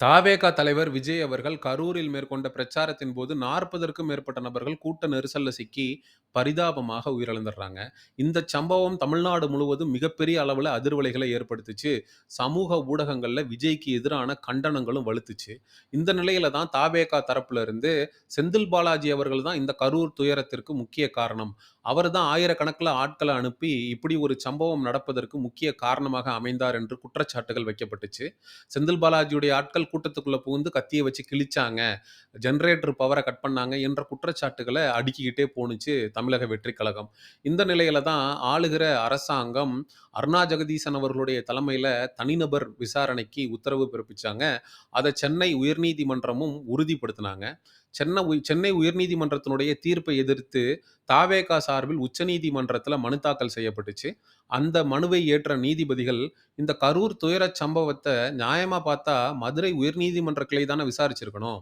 தாவேகா தலைவர் விஜய் அவர்கள் கரூரில் மேற்கொண்ட பிரச்சாரத்தின் போது நாற்பதற்கும் மேற்பட்ட நபர்கள் கூட்ட நெரிசல்ல சிக்கி பரிதாபமாக உயிரிழந்துடுறாங்க. இந்த சம்பவம் தமிழ்நாடு முழுவதும் மிகப்பெரிய அளவில் அதிர்வலைகளை ஏற்படுத்துச்சு. சமூக ஊடகங்களில் விஜய்க்கு எதிரான கண்டனங்களும் வலுத்துச்சு. இந்த நிலையில தான் தாவேகா தரப்புல இருந்து செந்தில் பாலாஜி அவர்கள் தான் இந்த கரூர் துயரத்திற்கு முக்கிய காரணம். அவர் தான் ஆயிரக்கணக்கில் ஆட்களை அனுப்பி இப்படி ஒரு சம்பவம் நடப்பதற்கு முக்கிய காரணமாக அமைந்தார் என்று குற்றச்சாட்டுகள் வைக்கப்பட்டுச்சு. செந்தில் பாலாஜியுடைய ஆட்கள் கூட்டத்துக்குள்ள புகுந்து கத்தியை வச்சு கிழிச்சாங்க. ஜென்ரேட்டர் பவரை கட் பண்ணாங்க என்ற குற்றச்சாட்டுகளை அடுக்கிக்கிட்டே போணுச்சு தமிழக வெற்றி கழகம். இந்த நிலையில தான் ஆளுகிற அரசாங்கம் அருணா ஜெகதீசன் அவர்களுடைய தலைமையில தனிநபர் விசாரணைக்கு உத்தரவு பிறப்பிச்சாங்க. அதை சென்னை உயர்நீதிமன்றமும் உறுதிப்படுத்தினாங்க. சென்னை சென்னை உயர்நீதிமன்றத்தினுடைய தீர்ப்பை எதிர்த்து தாவேகா சார்பில் உச்சநீதிமன்றத்தில் மனு தாக்கல் செய்யப்பட்டுச்சு. அந்த மனுவை ஏற்ற நீதிபதிகள் இந்த கரூர் துயரச் சம்பவத்தை நியாயமாக பார்த்தா மதுரை உயர்நீதிமன்ற கிளை தானே விசாரிச்சிருக்கணும்.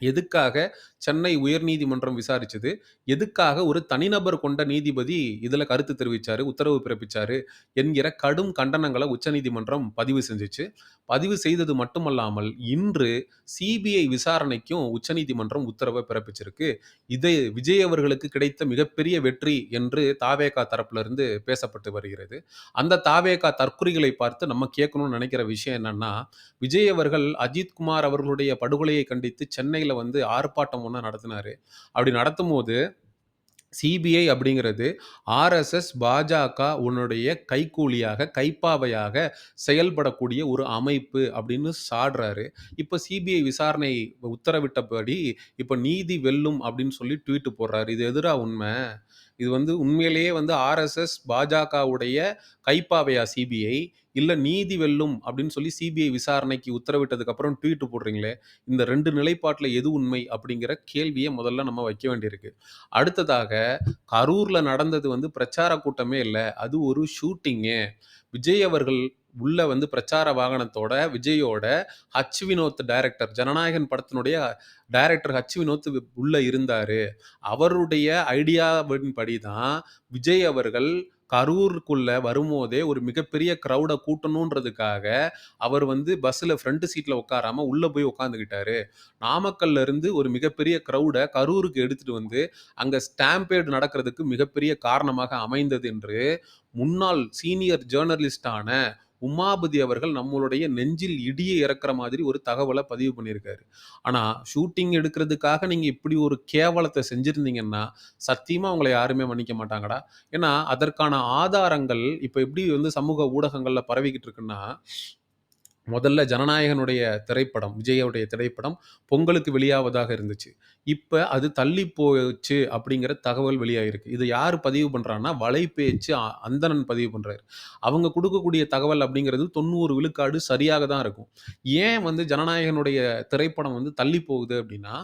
எதுக்காக சென்னை உயர்நீதிமன்றம் விசாரிச்சது? எதுக்காக ஒரு தனிநபர் கொண்ட நீதிபதி இதில் கருத்து தெரிவித்தார் உத்தரவு பிறப்பித்தார் என்கிற கடும் கண்டனங்களை உச்சநீதிமன்றம் பதிவு செஞ்சுச்சு. பதிவு செய்தது மட்டுமல்லாமல் இன்று சிபிஐ விசாரணைக்கும் உச்சநீதிமன்றம் உத்தரவை பிறப்பிச்சிருக்கு. இதை விஜய் அவர்களுக்கு கிடைத்த மிகப்பெரிய வெற்றி என்று தாவேகா தரப்பிலிருந்து பேசப்பட்டு வருகிறது. அந்த தாவேகா தற்குறிகளை பார்த்து நம்ம கேட்கணும்னு நினைக்கிற விஷயம் என்னன்னா விஜய் அவர்கள் அஜித் குமார் அவர்களுடைய படுகொலையை கண்டித்து சென்னையில் வந்து ஆர்ப்பாட்டம் ஒன்று நடத்தினாரு. அப்படி நடத்தும் போது சிபிஐ அப்படிங்கிறது ஆர்எஸ்எஸ் பாஜக உன்னுடைய கைக்கூலியாக கைப்பாவையாக செயல்படக்கூடிய ஒரு அமைப்பு அப்படின்னு சாடுறாரு. இப்போ சிபிஐ விசாரணை உத்தரவிட்டபடி இப்போ நீதி வெல்லும் அப்படின்னு சொல்லி ட்வீட்டு போடுறாரு. இது எதிராக உண்மை? இது வந்து உண்மையிலேயே வந்து ஆர்எஸ்எஸ் பாஜகவுடைய கைப்பாவையா சிபிஐ? இல்லை நீதி வெல்லும் அப்படின்னு சொல்லி சிபிஐ விசாரணைக்கு உத்தரவிட்டதுக்கு அப்புறம் ட்வீட் போடுறீங்களே இந்த ரெண்டு நிலைப்பாட்டில் எது உண்மை அப்படிங்கிற கேள்வியை முதல்ல நம்ம வைக்க வேண்டியிருக்கு. அடுத்ததாக கரூரில் நடந்தது வந்து பிரச்சார கூட்டமே இல்லை அது ஒரு ஷூட்டிங்கு விஜய் அவர்கள் உள்ள வந்து பிரச்சார வாகனத்தோட விஜயோட ஹச் வினோத் டைரக்டர் ஜனநாயகன் படத்தினுடைய டைரக்டர் ஹச் வினோத் உள்ள இருந்தார். அவருடைய ஐடியாவின் படி தான் விஜய் அவர்கள் கரூருக்குள்ள வரும்போதே ஒரு மிகப்பெரிய க்ரௌடை கூட்டணுன்றதுக்காக அவர் வந்து பஸ்ஸில் ஃப்ரண்ட் சீட்டில் உட்காராம உள்ளே போய் உட்காந்துக்கிட்டாரு. நாமக்கல்ல இருந்து ஒரு மிகப்பெரிய க்ரௌடை கரூருக்கு எடுத்துட்டு வந்து அங்கே ஸ்டாம்பேடு நடக்கிறதுக்கு மிகப்பெரிய காரணமாக அமைந்தது என்று முன்னாள் சீனியர் ஜேர்னலிஸ்டான உமாபதி அவர்கள் நம்மளுடைய நெஞ்சில் இடியை இறக்குற மாதிரி ஒரு தகவலை பதிவு பண்ணியிருக்காரு. ஆனால் ஷூட்டிங் எடுக்கிறதுக்காக நீங்கள் இப்படி ஒரு கேவலத்தை செஞ்சுருந்தீங்கன்னா சத்தியமாக உங்களை யாருமே மன்னிக்க மாட்டாங்கடா. ஏன்னா அதற்கான ஆதாரங்கள் இப்போ எப்படி வந்து சமூக ஊடகங்களில் பரவிக்கிட்டு இருக்குன்னா முதல்ல ஜனநாயகனுடைய திரைப்படம் விஜயோடைய திரைப்படம் பொங்கலுக்கு வெளியாவதாக இருந்துச்சு. இப்போ அது தள்ளி போச்சு அப்படிங்கிற தகவல் வெளியாகிருக்கு இது யார் பதிவு பண்ணுறான்னா வலைபேச்சு அ- அந்தணன் பதிவு பண்ணுறாரு அவங்க கொடுக்கக்கூடிய தகவல் அப்படிங்கிறது தொண்ணூறு விழுக்காடு சரியாக தான் இருக்கும். ஏன் வந்து ஜனநாயகனுடைய திரைப்படம் வந்து தள்ளி போகுது அப்படின்னா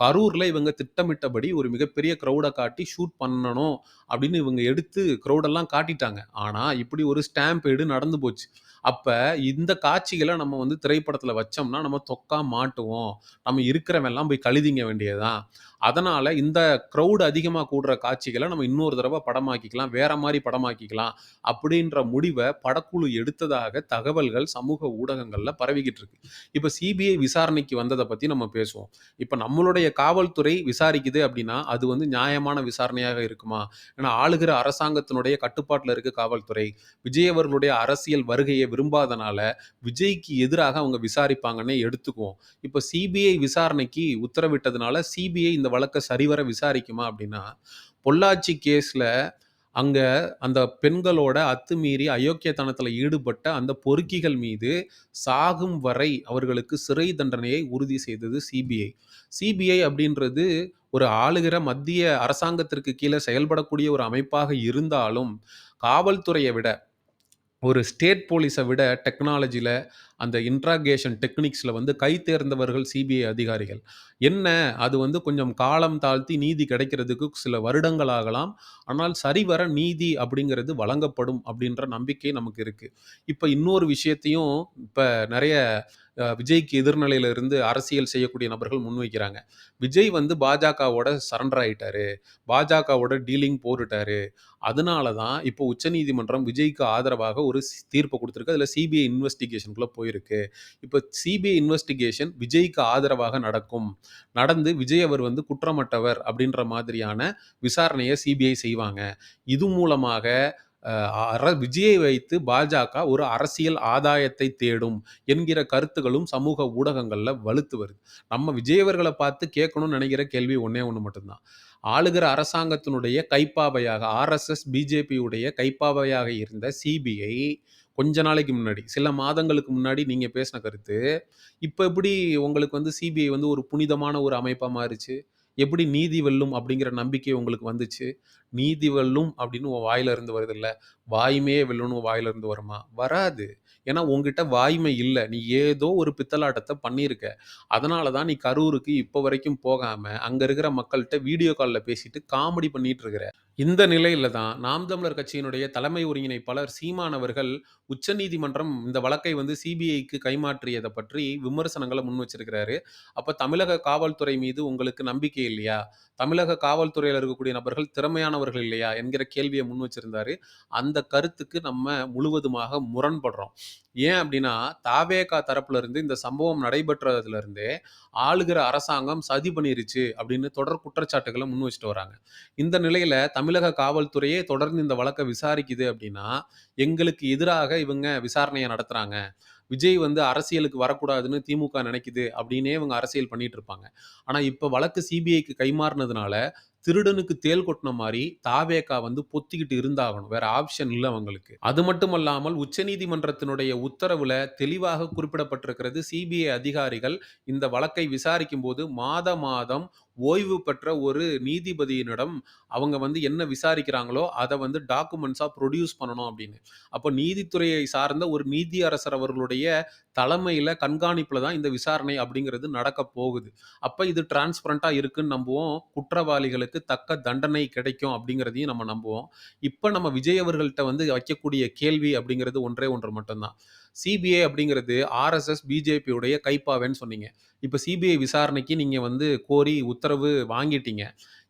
கரூரில் இவங்க திட்டமிட்டபடி ஒரு மிகப்பெரிய க்ரௌடை காட்டி ஷூட் பண்ணணும் அப்படின்னு இவங்க எடுத்து க்ரௌடெல்லாம் காட்டிட்டாங்க. ஆனால் இப்படி ஒரு ஸ்டாம்பேடு நடந்து போச்சு. அப்போ இந்த காட்சிகளை நம்ம வந்து திரைப்படத்தில் வச்சோம்னா நம்ம தொக்கா மாட்டுவோம். நம்ம இருக்கிறவெல்லாம் போய் கழுதிங்க வேண்டியதுதான். அதனால் இந்த க்ரௌடு அதிகமாக கூடுற காட்சிகளை நம்ம இன்னொரு தடவை படமாக்கிக்கலாம் வேற மாதிரி படமாக்கிக்கலாம் அப்படின்ற முடிவை படக்குழு எடுத்ததாக தகவல்கள் சமூக ஊடகங்களில் பரவிக்கிட்டு இருக்கு. இப்போ சிபிஐ விசாரணைக்கு வந்ததை பற்றி நம்ம பேசுவோம். இப்போ நம்மளுடைய காவல்துறை விசாரிக்குது அப்படின்னா அது வந்து நியாயமான விசாரணையாக இருக்குமா? ஏன்னா ஆளுகிற அரசாங்கத்தினுடைய கட்டுப்பாட்டில் இருக்கு காவல்துறை. விஜய் அவர்களுடைய அரசியல் வருகையை விரும்பாதனால விஜய்க்கு எதிராக அவங்க விசாரிப்பாங்கன்னே எடுத்துக்குவோம். இப்போ சிபிஐ விசாரணைக்கு உத்தரவிட்டதுனால சிபிஐ இந்த வழக்கை சரிவர விசாரிக்குமா அப்படின்னா பொள்ளாச்சி கேஸில் அங்கே அந்த பெண்களோட அத்துமீறி அயோக்கியத்தனத்தில் ஈடுபட்ட அந்த பொறுக்கிகள் மீது சாகும் வரை அவர்களுக்கு சிறை தண்டனையை உறுதி செய்தது சிபிஐ சிபிஐ அப்படின்றது ஒரு ஆளுகிற மத்திய அரசாங்கத்திற்கு கீழே செயல்படக்கூடிய ஒரு அமைப்பாக இருந்தாலும் காவல்துறையை விட ஒரு ஸ்டேட் போலீஸை விட டெக்னாலஜியில் அந்த இன்ட்ராகேஷன் டெக்னிக்ஸில் வந்து கை தேர்ந்தவர்கள் சிபிஐ அதிகாரிகள். என்ன? அது வந்து கொஞ்சம் காலம் தாழ்த்தி நீதி கிடைக்கிறதுக்கு சில வருடங்கள் ஆகலாம். ஆனால் சரிவர நீதி அப்படிங்கிறது வழங்கப்படும் அப்படின்ற நம்பிக்கை நமக்கு இருக்குது இப்போ இன்னொரு விஷயத்தையும் இப்போ நிறைய விஜய்க்கு எதிர்நிலையில இருந்து அரசியல் செய்யக்கூடிய நபர்கள் முன்வைக்கிறாங்க. விஜய் வந்து பாஜகவோட சரண்டர் ஆயிட்டாரு. பாஜகவோட டீலிங் போட்டுட்டாரு. அதனால தான் இப்போ உச்சநீதிமன்றம் விஜய்க்கு ஆதரவாக ஒரு தீர்ப்பு தீர்ப்பை கொடுத்துருக்கு. அதில் சிபிஐ இன்வெஸ்டிகேஷனுக்குள்ளே போயிருக்கு. இப்போ சிபிஐ இன்வெஸ்டிகேஷன் விஜய்க்கு ஆதரவாக நடக்கும். நடந்து விஜய் அவர் வந்து குற்றமற்றவர் அப்படின்ற மாதிரியான விசாரணையை சிபிஐ செய்வாங்க. இது மூலமாக அர- விஜயை வைத்து பாஜக ஒரு அரசியல் ஆதாயத்தை தேடும் என்கிற கருத்துகளும் சமூக ஊடகங்களில் வலுத்து வருது. நம்ம விஜயவர்களை பார்த்து கேட்கணும்னு நினைக்கிற கேள்வி ஒன்றே ஒன்று மட்டும்தான். ஆளுகிற அரசாங்கத்தினுடைய கைப்பாவையாக ஆர்எஸ்எஸ் பிஜேபியுடைய கைப்பாவையாக இருந்த சிபிஐ கொஞ்ச நாளைக்கு முன்னாடி சில மாதங்களுக்கு முன்னாடி நீங்க பேசின கருத்து இப்போ எப்படி உங்களுக்கு வந்து சிபிஐ வந்து ஒரு புனிதமான ஒரு அமைப்பா மாறுச்சு? எப்படி நீதி வெல்லும் அப்படிங்கிற நம்பிக்கை உங்களுக்கு வந்துச்சு? நீதி வெல்லும் அப்படின்னு உன் வாயில இருந்து வருது வாய்மையே வெல்லும்னு உன் வாயில இருந்து வருமா? வராது. ஏன்னா உங்ககிட்ட வாய்மை இல்லை. நீ ஏதோ ஒரு பித்தலாட்டத்தை பண்ணியிருக்க. அதனால தான் நீ கரூருக்கு இப்போ வரைக்கும் போகாம அங்க இருக்கிற மக்கள்கிட்ட வீடியோ காலில் பேசிட்டு காமெடி பண்ணிட்டு இருக்கிற. இந்த நிலையில தான் நாம் தமிழர் கட்சியினுடைய தலைமை ஒருங்கிணைப்பாளர் சீமான் அவர்கள் உச்சநீதிமன்றம் இந்த வழக்கை வந்து சிபிஐக்கு கைமாற்றியதை பற்றி விமர்சனங்களை முன் வச்சிருக்கிறாரு. அப்ப தமிழக காவல்துறை மீது உங்களுக்கு நம்பிக்கை இல்லையா? தமிழக காவல்துறையில் இருக்கக்கூடிய நபர்கள் திறமையானவர்கள் இல்லையா? என்கிற கேள்வியை முன் வச்சிருந்தாரு. அந்த கருத்துக்கு நம்ம முழுவதுமாக முரண்படுறோம். ஏன் அப்படின்னா தாவேகா தரப்புல இருந்து இந்த சம்பவம் நடைபெற்றதுல இருந்தே ஆளுகிற அரசாங்கம் சதி பண்ணிருச்சு அப்படின்னு தொடர் குற்றச்சாட்டுகளை முன் வச்சுட்டு வராங்க. இந்த நிலையில தமிழ் தமிழக காவல்துறையே தொடர்ந்து இந்த வழக்கை விசாரிக்குது அப்படின்னா எங்களுக்கு எதிராக இவங்க விசாரணையை நடத்துறாங்க. விஜய் வந்து அரசியலுக்கு வரக்கூடாதுன்னு திமுக நினைக்குது அப்படின்னே இவங்க அரசியல் பண்ணிட்டு இருப்பாங்க. ஆனா இப்ப வழக்கு சிபிஐக்கு கைமாறினதுனால திருடனுக்கு தேல் கொட்டின மாதிரி தாவேக்கா வந்து பொத்திக்கிட்டு இருந்தாகணும். வேற ஆப்ஷன் இல்லை அவங்களுக்கு. அது மட்டுமல்லாமல் உச்சநீதிமன்றத்தினுடைய உத்தரவுல தெளிவாக குறிப்பிடப்பட்டிருக்கிறது சிபிஐ அதிகாரிகள் இந்த வழக்கை விசாரிக்கும் போது மாத மாதம் ஓய்வு பெற்ற ஒரு நீதிபதியினிடம் அவங்க வந்து என்ன விசாரிக்கிறாங்களோ அதை வந்து டாக்குமெண்ட்ஸாக ப்ரொடியூஸ் பண்ணணும் அப்படின்னு. அப்போ நீதித்துறையை சார்ந்த ஒரு நீதியரசர் அவர்களுடைய தலைமையில் கண்காணிப்பில் தான் இந்த விசாரணை அப்படிங்கிறது நடக்க போகுது. அப்போ இது டிரான்ஸ்பரண்ட்டாக இருக்குன்னு நம்புவோம். குற்றவாளிகளுக்கு தக்க தண்டனை கிடைக்கும் அப்படிங்கிறதையும் நம்ம நம்புவோம். இப்போ நம்ம விஜய் அவர்கள்ட்ட வந்து வைக்கக்கூடிய கேள்வி அப்படிங்கிறது ஒன்றே ஒன்று மட்டும்தான். சிபிஐ அப்படிங்கிறது ஆர்எஸ்எஸ் பிஜேபியுடைய கைப்பாவேன்னு சொன்னீங்க. இப்போ சிபிஐ விசாரணைக்கு நீங்கள் வந்து கோரி உத்தரவு வாங்கிட்டீங்க.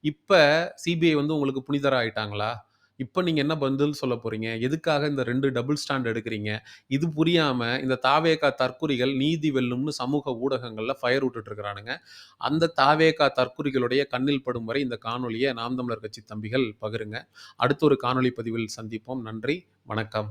இப்போ சிபிஐ வந்து உங்களுக்கு புனிதராக ஆயிட்டாங்களா இப்போ நீங்கள் என்ன பதில் சொல்ல போகிறீங்க எதுக்காக இந்த ரெண்டு டபுள் ஸ்டாண்ட் எடுக்கிறீங்க? இது புரியாமல் இந்த தாவேகா தற்குறிகள் நீதி வெல்லும்னு சமூக ஊடகங்களில் ஃபயர் விட்டுட்ருக்கிறானுங்க அந்த தாவேகா தற்குறிகளுடைய கண்ணில் படும் வரை இந்த காணொலியை நாம் தமிழர் கட்சி தம்பிகள் பகிருங்க. அடுத்த ஒரு காணொலி பதிவில் சந்திப்போம். நன்றி. வணக்கம்.